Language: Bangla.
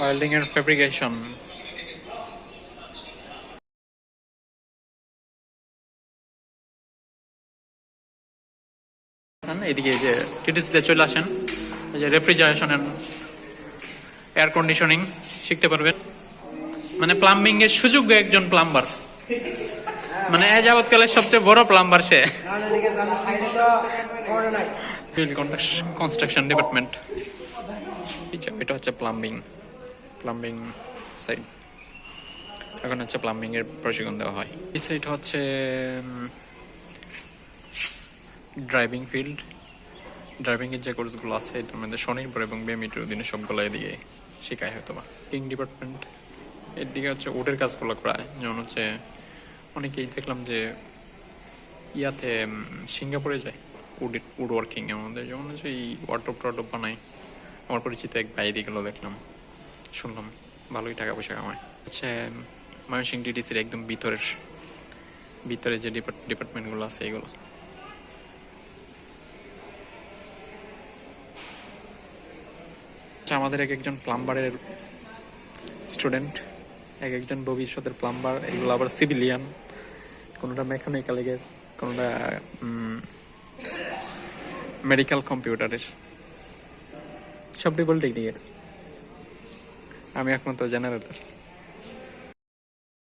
ওয়েল্ডিং এন্ড ফেব্রিকেশন এদিকে যে টিটিসিতে চলে আসেন। যে রেফ্রিজারেশন এন্ড এয়ার কন্ডিশনিং শিখতে পারবেন। মানে প্লাম্বিং এর সুযোগ্য একজন প্লাম্বার মানে এ যাবৎকালের সবচেয়ে বড় প্লাম্বার সে। কনস্ট্রাকশন ডিপার্টমেন্ট এটা হচ্ছে প্লাম্বিং প্লাম্বিং সাইড এখন হচ্ছে প্লাম্বিং এর প্রশিক্ষণ দেওয়া হয়। এই সাইড হচ্ছে ড্রাইভিং ফিল্ড ড্রাইভিং এর যে কোর্সগুলো আছে, এটার মধ্যে শনিবার এবং বেমিটের দিনে সবগুলো এদিকে শেখায় হয়তো বা। কিং ডিপার্টমেন্ট এর দিকে হচ্ছে উডের কাজগুলো করায়। যেমন হচ্ছে, অনেকেই দেখলাম যে ইয়াতে সিঙ্গাপুরে যায় উড উড ওয়ার্কিং এর মধ্যে। যেমন হচ্ছে এই ওয়ার্ড্রপ টর্ডপ বানায়। আমার পরিচিত এক ভাই দিকেও দেখলাম, শুনলাম, ভালোই টাকা পয়সা কামায়। হচ্ছে ময়মনসিং ডিডিসির একদম ভিতরের ভিতরে যে ডিপার্টমেন্টগুলো আছে এগুলো। আমাদের এক একজন প্লাম্বারের স্টুডেন্ট এক একজন ভবিষ্যতের প্লাম্বার এগুলো আবার সিভিলিয়ান কোনোটা মেকানিক্যাল এর, কোনোটা মেডিকেল কম্পিউটারের সব ডিবল টেকনিকের আমি একমাত্র জেনারেটর